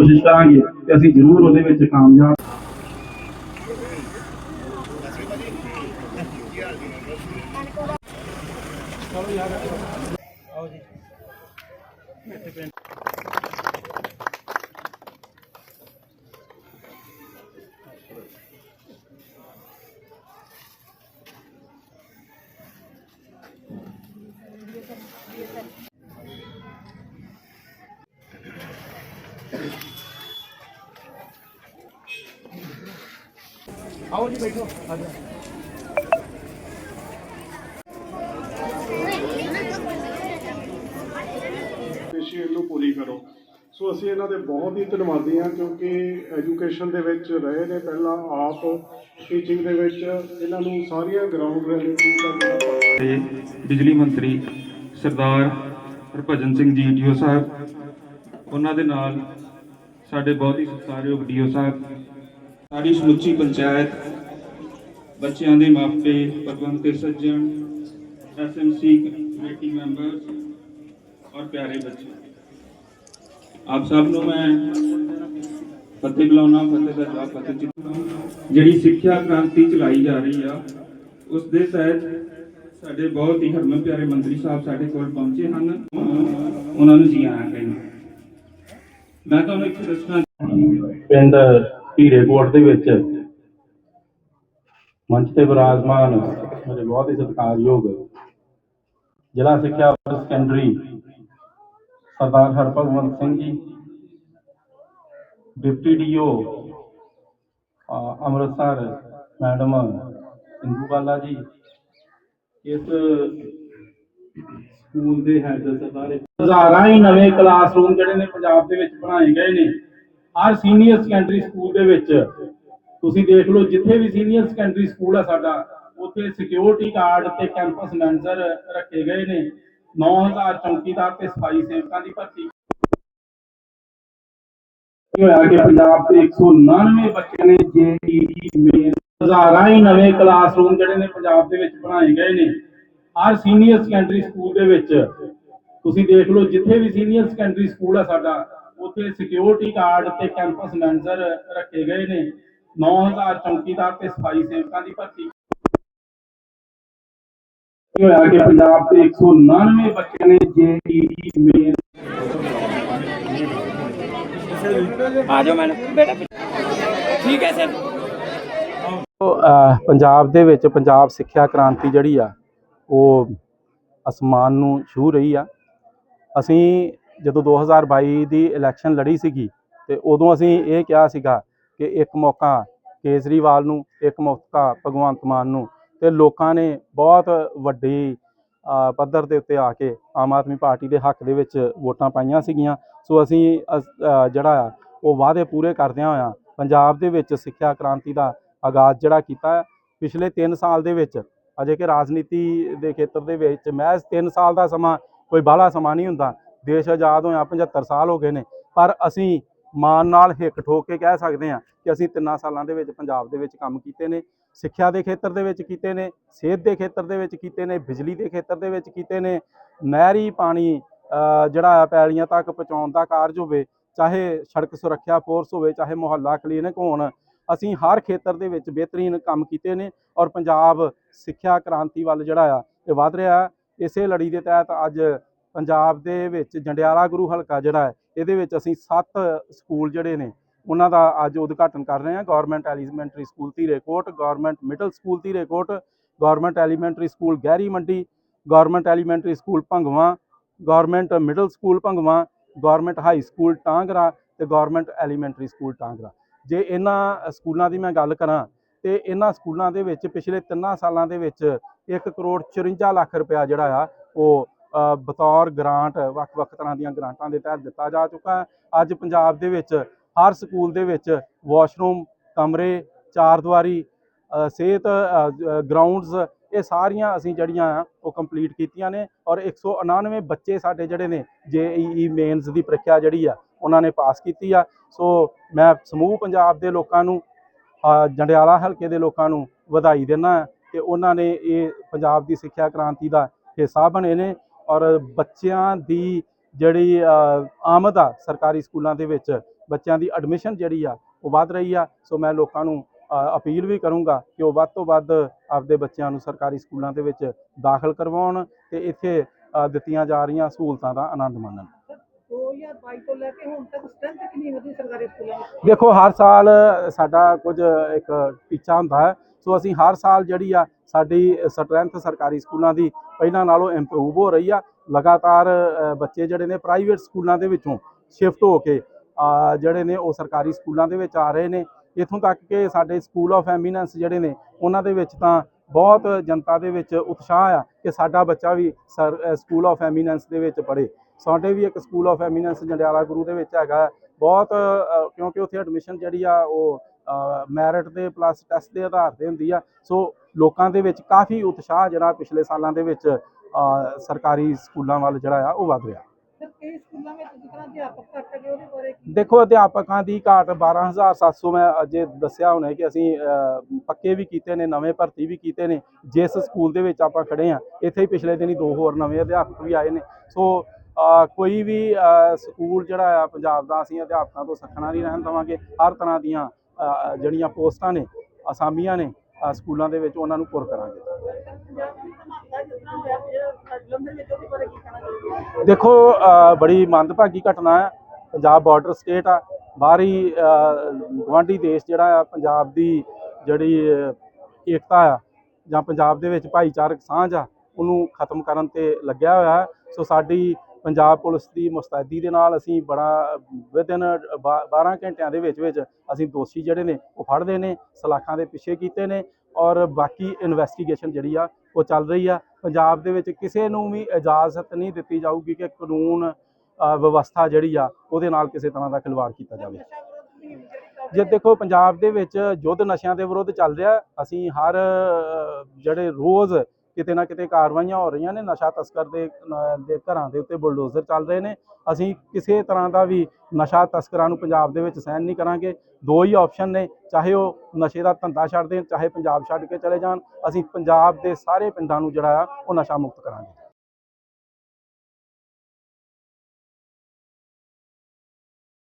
ਕੋਸ਼ਿਸ਼ ਕਰਾਂਗੇ ਕਿ ਅਸੀਂ ਜ਼ਰੂਰ ਉਹਦੇ ਵਿੱਚ ਕਾਮਯਾਬ ਪੇਸ਼ੀ ਨੂੰ ਪੂਰੀ ਕਰੋ। ਸੋ ਅਸੀਂ ਇਹਨਾਂ ਦੇ ਬਹੁਤ ਹੀ ਧੰਨਵਾਦੀ ਹਾਂ ਕਿਉਂਕਿ ਐਜੂਕੇਸ਼ਨ ਦੇ ਵਿੱਚ ਰਹੇ ਨੇ ਪਹਿਲਾਂ ਆਪ ਟੀਚਿੰਗ ਦੇ ਵਿੱਚ ਇਹਨਾਂ ਨੂੰ ਸਾਰੀਆਂ ਗਰਾਊਂਡ ਤੇ ਬਿਜਲੀ ਮੰਤਰੀ ਸਰਦਾਰ ਹਰਭਜਨ ਸਿੰਘ ਜੀ ਡੀਓ ਸਾਹਿਬ ਉਹਨਾਂ ਦੇ ਨਾਲ ਸਾਡੇ ਬਹੁਤ ਹੀ ਸਤਿਕਾਰਯੋਗ ਡੀਓ ਸਾਹਿਬ ਸਾਡੀ ਸਮੁੱਚੀ ਪੰਚਾਇਤ ਬੱਚਿਆਂ ਦੇ ਮਾਪੇ ਪਤਵੰਤੇ ਸੱਜਣ ਐਸਐਮਸੀ ਕਮੇਟੀ ਮੈਂਬਰਸ ਔਰ ਪਿਆਰੇ ਬੱਚੇ। ਆਪ ਸਭ ਨੂੰ ਮੈਂ ਫਤਿਹ ਬੁਲਾਉਣਾ ਫਤਿਹ ਦਾ ਜਵਾਬ ਫਤਿਹ ਚਿੱਤੂ ਜਿਹੜੀ ਸਿੱਖਿਆ ਕ੍ਰਾਂਤੀ ਚਲਾਈ ਜਾ ਰਹੀ ਆ, ਉਸ ਦੇ ਤਹਿਤ ਸਾਡੇ ਬਹੁਤ ਹੀ ਹਰਮਨ ਪਿਆਰੇ ਮੰਤਰੀ ਸਾਹਿਬ ਸਾਡੇ ਕੋਲ ਪਹੁੰਚੇ ਹਨ। ਉਹਨਾਂ ਨੂੰ ਜੀ ਆਇਆਂ ਕਹਿੰਦਾ। ਮੈਂ ਤੁਹਾਨੂੰ ਇੱਕ ਦੱਸਣਾ ਪਿੰਡ ਹੀਰੇਕੋਟ ਦੇ ਵਿੱਚ ਮੰਚ ਤੇ ਵਿਰਾਜਮਾਨ ਮੇਰੇ ਬਹੁਤ ਹੀ ਸਤਿਕਾਰਯੋਗ ਜ਼ਿਲ੍ਹਾ ਸਿੱਖਿਆ ਅਫਸਰ secondary Sardar Harbhagwant Singh ji, deputy DO Amritsar madam Indu ji, ਇਸ ਸਕੂਲ ਦੇ ਹੈਡ ਸਰਦਾਰ ਹਜ਼ਾਰਾਂ ਹੀ ਨਵੇਂ ਕਲਾਸਰੂਮ ਜਿਹੜੇ ਨੇ ਪੰਜਾਬ ਦੇ ਵਿੱਚ ਬਣਾਏ ਗਏ ਨੇ। ਹਰ ਸੀਨੀਅਰ ਸੈਕੰਡਰੀ ਸਕੂਲ ਦੇ ਵਿੱਚ ਤੁਸੀਂ ਦੇਖ ਲਓ ਜਿੱਥੇ ਵੀ ਸੀਨੀਅਰ ਸੈਕੰਡਰੀ ਸਕੂਲ ਆ ਸਾਡਾ, ਉੱਥੇ ਸਿਕਿਉਰਿਟੀ ਗਾਰਡ ਤੇ ਕੈਂਪਸ ਮੈਨੇਜਰ ਰੱਖੇ ਗਏ ਨੇ। 9000 ਚੌਕੀਦਾਰ ਤੇ ਸਫ਼ਾਈ ਸੇਵਕਾਂ ਦੀ ਭਰਤੀ। ਹੋਇਆ ਕਿ ਪੰਜਾਬ ਦੇ 199 ਬੱਚੇ ਨੇ ਜੇਈਈ ਮੇਨ ਹਜ਼ਾਰਾਂ ਹੀ ਨਵੇਂ ਕਲਾਸਰੂਮ ਜਿਹੜੇ ਨੇ ਪੰਜਾਬ ਦੇ ਵਿੱਚ ਬਣਾਏ ਗਏ ਨੇ। ਹਰ ਸੀਨੀਅਰ ਸੈਕੰਡਰੀ ਸਕੂਲ ਦੇ ਵਿੱਚ, ਤੁਸੀਂ ਦੇਖ ਲਓ ਜਿੱਥੇ ਵੀ ਸੀਨੀਅਰ ਸੈਕੰਡਰੀ ਸਕੂਲ ਆ ਸਾਡਾ, ਉੱਥੇ ਸਿਕਿਉਰਿਟੀ ਗਾਰਡ ਤੇ ਕੈਂਪਸ ਮੈਨੇਜਰ ਰੱਖੇ ਗਏ ਨੇ। 9000 ਚੌਕੀਦਾਰ ਤੇ ਸਫ਼ਾਈ ਸੇਵਕਾਂ ਦੀ ਭਰਤੀ। ਇਹ ਹੋਇਆ ਕਿ ਪੰਜਾਬ ਦੇ 199 ਬੱਚੇ ਨੇ ਜੇਈਈ ਮੇਨ ਆ ਜਾਓ ਮੈਡਮ। ਬੇਟਾ ਠੀਕ ਹੈ ਸਰ? ਅਹ ਪੰਜਾਬ ਦੇ ਵਿੱਚ ਪੰਜਾਬ ਸਿੱਖਿਆ ਕ੍ਰਾਂਤੀ ਜਿਹੜੀ ਆ ਉਹ ਅਸਮਾਨ ਨੂੰ ਛੂ ਰਹੀ ਆ। ਅਸੀਂ ਜਦੋਂ 2022 ਦੀ ਇਲੈਕਸ਼ਨ ਲੜੀ ਸੀਗੀ ਤੇ ਉਦੋਂ ਅਸੀਂ ਇਹ ਕਿਹਾ ਸੀਗਾ ਕਿ ਇੱਕ ਮੌਕਾ ਕੇਜਰੀਵਾਲ ਨੂੰ, ਇੱਕ ਮੌਕਾ ਭਗਵੰਤ ਮਾਨ ਨੂੰ ਤੇ ਲੋਕਾਂ ਨੇ ਬਹੁਤ ਵੱਡੀ ਪੱਧਰ ਦੇ ਉੱਤੇ ਆ ਕੇ ਆਮ ਆਦਮੀ ਪਾਰਟੀ ਦੇ ਹੱਕ ਦੇ ਵਿੱਚ ਵੋਟਾਂ ਪਾਈਆਂ ਸੀਗੀਆਂ। ਸੋ ਅਸੀਂ ਜਿਹੜਾ ਆ, ਉਹ ਵਾਅਦੇ ਪੂਰੇ ਕਰਦਿਆਂ ਹੋਇਆਂ ਪੰਜਾਬ ਦੇ ਵਿੱਚ ਸਿੱਖਿਆ ਕ੍ਰਾਂਤੀ ਦਾ ਆਗਾਜ਼ ਜਿਹੜਾ ਕੀਤਾ ਪਿਛਲੇ 3 ਸਾਲ ਦੇ ਵਿੱਚ, ਅਜੇ ਕਿ ਰਾਜਨੀਤੀ ਦੇ ਖੇਤਰ ਦੇ ਵਿੱਚ ਮਹਿਜ਼ 3 ਸਾਲ ਦਾ ਸਮਾਂ, ਕੋਈ ਬਾਹਲਾ ਸਮਾਂ ਨਹੀਂ ਹੁੰਦਾ। ਦੇਸ਼ ਆਜ਼ਾਦ ਹੋਇਆ 75 ਸਾਲ ਹੋ ਗਏ ਨੇ, ਪਰ ਅਸੀਂ ਮਾਣ ਨਾਲ ਹਿੱਕ ਠੋਕ ਕੇ ਕਹਿ ਸਕਦੇ ਹਾਂ ਕਿ ਅਸੀਂ ਤਿੰਨਾਂ ਸਾਲਾਂ ਦੇ ਵਿੱਚ ਪੰਜਾਬ ਦੇ ਵਿੱਚ ਕੰਮ ਕੀਤੇ ਨੇ, ਸਿੱਖਿਆ ਦੇ ਖੇਤਰ ਦੇ ਵਿੱਚ ਕੀਤੇ ਨੇ, ਸਿਹਤ ਦੇ ਖੇਤਰ ਦੇ ਵਿੱਚ ਕੀਤੇ ਨੇ, ਬਿਜਲੀ ਦੇ ਖੇਤਰ ਦੇ ਵਿੱਚ ਕੀਤੇ ਨੇ, ਨਹਿਰੀ ਪਾਣੀ ਜਿਹੜਾ ਆ ਪੈਲੀਆਂ ਤੱਕ ਪਹੁੰਚਾਉਣ ਦਾ ਕਾਰਜ ਹੋਵੇ, ਚਾਹੇ ਸੜਕ ਸੁਰੱਖਿਆ ਫੋਰਸ ਹੋਵੇ, ਚਾਹੇ ਮੁਹੱਲਾ ਕਲੀਨਿਕ ਹੋਣ, ਅਸੀਂ ਹਰ ਖੇਤਰ ਦੇ ਵਿੱਚ ਬਿਹਤਰੀਨ ਕੰਮ ਕੀਤੇ ਨੇ ਔਰ ਪੰਜਾਬ ਸਿੱਖਿਆ ਕ੍ਰਾਂਤੀ ਵੱਲ ਜਿਹੜਾ ਆ ਇਹ ਵਧ ਰਿਹਾ। ਇਸੇ ਲੜੀ ਦੇ ਤਹਿਤ ਅੱਜ ਪੰਜਾਬ ਦੇ ਵਿੱਚ ਜੰਡਿਆਲਾ ਗੁਰੂ ਹਲਕਾ ਜਿਹੜਾ ਹੈ ਇਹਦੇ ਵਿੱਚ ਅਸੀਂ 7 ਸਕੂਲ ਜਿਹੜੇ ਨੇ, ਉਹਨਾਂ ਦਾ ਅੱਜ ਉਦਘਾਟਨ ਕਰ ਰਹੇ ਹਾਂ। Government elementary school Dhirekot government middle school Dhirekot government elementary school Gehri Mandi government elementary school Bhangwa government middle school Bhangwa government high school Tangra ਤੇ ਗਵਰਨਮੈਂਟ ਐਲੀਮੈਂਟਰੀ ਸਕੂਲ ਟਾਂਗਰਾ। ਜੇ ਇਹਨਾਂ ਸਕੂਲਾਂ ਦੀ ਮੈਂ ਗੱਲ ਕਰਾਂ ਤੇ ਇਹਨਾਂ ਸਕੂਲਾਂ ਦੇ ਵਿੱਚ ਪਿਛਲੇ 3 ਸਾਲਾਂ ਦੇ ਵਿੱਚ 1 ਕਰੋੜ 54 ਲੱਖ ਰੁਪਇਆ ਜਿਹੜਾ ਆ, ਉਹ ਬਤੌਰ ਗ੍ਰਾਂਟ ਵੱਖ-ਵੱਖ ਤਰ੍ਹਾਂ ਦੀਆਂ ਗ੍ਰਾਂਟਾਂ ਦੇ ਤਹਿਤ ਦਿੱਤਾ ਜਾ ਚੁੱਕਾ ਹੈ। ਅੱਜ ਪੰਜਾਬ ਦੇ ਵਿੱਚ, ਹਰ ਸਕੂਲ ਦੇ ਵਿੱਚ ਵਾਸ਼ਰੂਮ ਕਮਰੇ, ਚਾਰ ਦੀਵਾਰੀ ਸਿਹਤ ਗਰਾਊਂਡਸ ਇਹ ਸਾਰੀਆਂ ਅਸੀਂ ਜਿਹੜੀਆਂ ਆ, ਉਹ ਕੰਪਲੀਟ ਕੀਤੀਆਂ ਨੇ ਔਰ 199 ਬੱਚੇ ਸਾਡੇ ਜਿਹੜੇ ਨੇ ਜੇਈਈ ਮੇਨਸ ਦੀ ਪ੍ਰੀਖਿਆ ਜਿਹੜੀ ਆ, ਉਹਨਾਂ ਨੇ ਪਾਸ ਕੀਤੀ ਆ। ਸੋ ਮੈਂ ਸਮੂਹ ਪੰਜਾਬ ਦੇ ਲੋਕਾਂ ਨੂੰ ਜੰਡਿਆਲਾ ਹਲਕੇ ਦੇ ਲੋਕਾਂ ਨੂੰ ਵਧਾਈ ਦਿੰਦਾ ਕਿ ਉਹਨਾਂ ਨੇ ਇਹ ਪੰਜਾਬ ਦੀ ਸਿੱਖਿਆ ਕ੍ਰਾਂਤੀ ਦਾ ਹਿੱਸਾ ਬਣੇ ਨੇ। ਔਰ ਬੱਚਿਆਂ ਦੀ ਜਿਹੜੀ ਆਮਦ ਆ ਸਰਕਾਰੀ ਸਕੂਲਾਂ ਦੇ ਵਿੱਚ, ਬੱਚਿਆਂ ਦੀ ਐਡਮਿਸ਼ਨ ਜਿਹੜੀ ਆ, ਉਹ ਵੱਧ ਰਹੀ ਆ। ਸੋ ਮੈਂ ਲੋਕਾਂ ਨੂੰ ਅਪੀਲ ਵੀ ਕਰੂੰਗਾ ਕਿ ਉਹ ਵੱਧ ਤੋਂ ਵੱਧ ਆਪਦੇ ਬੱਚਿਆਂ ਨੂੰ ਸਰਕਾਰੀ ਸਕੂਲਾਂ ਦੇ ਵਿੱਚ ਦਾਖਲ ਕਰਵਾਉਣ ਤੇ ਇੱਥੇ ਦਿੱਤੀਆਂ ਜਾ ਰਹੀਆਂ ਸਹੂਲਤਾਂ ਦਾ ਆਨੰਦ ਮਾਣਨ। 2022 ਤੋਂ ਲੈ ਕੇ ਹੁਣ ਤੱਕ ਸਟਰੈਂਥ ਕਿੰਨੀ ਵਧੀ ਸਰਕਾਰੀ ਸਕੂਲਾਂ ਵਿੱਚ। ਦੇਖੋ, ਹਰ ਸਾਲ ਸਾਡਾ ਕੁਝ ਇੱਕ ਟੀਚਾ ਹੁੰਦਾ ਹੈ। ਸੋ ਅਸੀਂ ਹਰ ਸਾਲ ਜਿਹੜੀ ਆ ਸਾਡੀ ਸਟਰੈਂਥ ਸਰਕਾਰੀ ਸਕੂਲਾਂ ਦੀ ਪਹਿਲਾਂ ਨਾਲੋਂ ਇੰਪਰੂਵ ਹੋ ਰਹੀ ਆ। ਲਗਾਤਾਰ ਬੱਚੇ ਜਿਹੜੇ ਨੇ ਪ੍ਰਾਈਵੇਟ ਸਕੂਲਾਂ ਦੇ ਵਿੱਚੋਂ ਸ਼ਿਫਟ ਹੋ ਕੇ ਜਿਹੜੇ ਨੇ ਉਹ ਸਰਕਾਰੀ ਸਕੂਲਾਂ ਦੇ ਵਿੱਚ ਆ ਰਹੇ ਨੇ। ਇਥੋਂ ਤੱਕ ਕਿ ਸਾਡੇ ਸਕੂਲ ਆਫ ਐਮੀਨੈਂਸ ਜਿਹੜੇ ਨੇ, ਉਹਨਾਂ ਦੇ ਵਿੱਚ ਤਾਂ ਬਹੁਤ ਜਨਤਾ ਦੇ ਵਿੱਚ ਉਤਸ਼ਾਹ ਆ ਕਿ ਸਾਡਾ ਬੱਚਾ ਵੀ ਸਰ ਸਕੂਲ ਆਫ ਐਮੀਨੈਂਸ ਦੇ ਵਿੱਚ ਪੜ੍ਹੇ। ਸਾਡੇ ਵੀ ਇੱਕ school of eminence Jandiala Guru ਦੇ ਵਿੱਚ ਹੈਗਾ। ਬਹੁਤ ਕਿਉਂਕਿ ਉੱਥੇ ਐਡਮਿਸ਼ਨ ਜਿਹੜੀ ਆ ਉਹ ਮੈਰਿਟ ਦੇ ਪਲੱਸ ਟੈਸਟ ਦੇ ਆਧਾਰ ਤੇ ਹੁੰਦੀ ਆ। ਸੋ ਲੋਕਾਂ ਦੇ ਵਿੱਚ ਕਾਫੀ ਉਤਸ਼ਾਹ ਜਿਹੜਾ ਪਿਛਲੇ ਸਾਲਾਂ ਦੇ ਵਿੱਚ ਸਰਕਾਰੀ ਸਕੂਲਾਂ ਵੱਲ ਜਿਹੜਾ ਆ ਉਹ ਵੱਧ ਰਿਹਾ। ਦੇਖੋ ਅਧਿਆਪਕਾਂ ਦੀ ਘਾਟ 12700 ਮੈਂ ਅਜੇ ਦੱਸਿਆ ਹੁਣੇ ਕਿ ਅਸੀਂ ਪੱਕੇ ਵੀ ਕੀਤੇ ਨੇ ਨਵੇਂ ਭਰਤੀ ਵੀ ਕੀਤੇ ਨੇ। ਜਿਸ ਸਕੂਲ ਦੇ ਵਿੱਚ ਆਪਾਂ ਖੜੇ ਆ ਇੱਥੇ ਹੀ ਪਿਛਲੇ ਦਿਨੀ ਦੋ ਹੋਰ ਨਵੇਂ ਅਧਿਆਪਕ ਵੀ ਆਏ ਨੇ। ਸੋ ਕੋਈ ਵੀ ਸਕੂਲ ਜਿਹੜਾ ਆ ਪੰਜਾਬ ਦਾ, ਅਸੀਂ ਅਧਿਆਪਕਾਂ ਤੋਂ ਸੱਖਣਾ ਨਹੀਂ ਰਹਿਣ ਦੇਵਾਂਗੇ। ਹਰ ਤਰ੍ਹਾਂ ਦੀਆਂ ਜਿਹੜੀਆਂ ਪੋਸਟਾਂ ਨੇ, ਅਸਾਮੀਆਂ ਨੇ ਸਕੂਲਾਂ ਦੇ ਵਿੱਚ ਉਹਨਾਂ ਨੂੰ ਪੁਰ ਕਰਾਂਗੇ। ਦੇਖੋ ਬੜੀ ਮੰਦਭਾਗੀ ਘਟਨਾ ਹੈ। ਪੰਜਾਬ ਬਾਰਡਰ ਸਟੇਟ ਆ। ਬਾਹਰੀ ਗਵਾਂਢੀ ਦੇਸ਼ ਜਿਹੜਾ ਆ, ਪੰਜਾਬ ਦੀ ਜਿਹੜੀ ਏਕਤਾ ਆ, ਜਾਂ ਪੰਜਾਬ ਦੇ ਵਿੱਚ ਭਾਈਚਾਰਕ ਸਾਂਝ ਆ, ਉਹਨੂੰ ਖਤਮ ਕਰਨ ਤੇ ਲੱਗਿਆ ਹੋਇਆ ਹੈ। ਸੋ ਸਾਡੀ ਪੰਜਾਬ ਪੁਲਿਸ ਦੀ ਮੁਸਤੈਦੀ ਦੇ ਨਾਲ ਅਸੀਂ ਬੜਾ ਵਿਦਨ 12 ਘੰਟਿਆਂ ਦੇ ਵਿੱਚ ਵਿੱਚ ਅਸੀਂ ਦੋਸ਼ੀ ਜਿਹੜੇ ਨੇ, ਉਹ ਫੜਦੇ ਨੇ, ਸਲਾਖਾਂ ਦੇ ਪਿੱਛੇ ਕੀਤੇ ਨੇ ਔਰ ਬਾਕੀ ਇਨਵੈਸਟੀਗੇਸ਼ਨ ਜਿਹੜੀ ਆ, ਉਹ ਚੱਲ ਰਹੀ ਆ। ਪੰਜਾਬ ਦੇ ਵਿੱਚ ਕਿਸੇ ਨੂੰ ਵੀ ਇਜਾਜ਼ਤ ਨਹੀਂ ਦਿੱਤੀ ਜਾਊਗੀ ਕਿ ਕਾਨੂੰਨ ਵਿਵਸਥਾ ਜਿਹੜੀ ਆ, ਉਹਦੇ ਨਾਲ ਕਿਸੇ ਤਰ੍ਹਾਂ ਦਾ ਖਿਲਵਾੜ ਕੀਤਾ ਜਾਵੇ। ਜੇ ਦੇਖੋ ਪੰਜਾਬ ਦੇ ਵਿੱਚ ਯੁੱਧ ਨਸ਼ਿਆਂ ਦੇ ਵਿਰੁੱਧ ਚੱਲ ਰਿਹਾ, ਅਸੀਂ ਹਰ ਜਿਹੜੇ ਰੋਜ਼ ਕਿਤੇ ਨਾ ਕਿਤੇ ਕਾਰਵਾਈਆਂ ਹੋ ਰਹੀਆਂ ਨੇ, ਨਸ਼ਾ ਤਸਕਰ ਦੇ ਦੇ ਘਰਾਂ ਦੇ ਉੱਤੇ ਬੁਲਡੋਜ਼ਰ ਚੱਲ ਰਹੇ ਨੇ। ਅਸੀਂ ਕਿਸੇ ਤਰ੍ਹਾਂ ਦਾ ਵੀ ਨਸ਼ਾ ਤਸਕਰਾਂ ਨੂੰ ਪੰਜਾਬ ਦੇ ਵਿੱਚ ਸਹਿਣ ਨਹੀਂ ਕਰਾਂਗੇ। ਦੋ ਹੀ ਆਪਸ਼ਨ ਨੇ, ਚਾਹੇ ਉਹ ਨਸ਼ੇ ਦਾ ਧੰਦਾ ਛੱਡ ਦੇਣ, ਚਾਹੇ ਪੰਜਾਬ ਛੱਡ ਕੇ ਚਲੇ ਜਾਣ। ਅਸੀਂ ਪੰਜਾਬ ਦੇ ਸਾਰੇ ਪਿੰਡਾਂ ਨੂੰ ਜਿਹੜਾ ਆ, ਉਹ ਨਸ਼ਾ ਮੁਕਤ ਕਰਾਂਗੇ।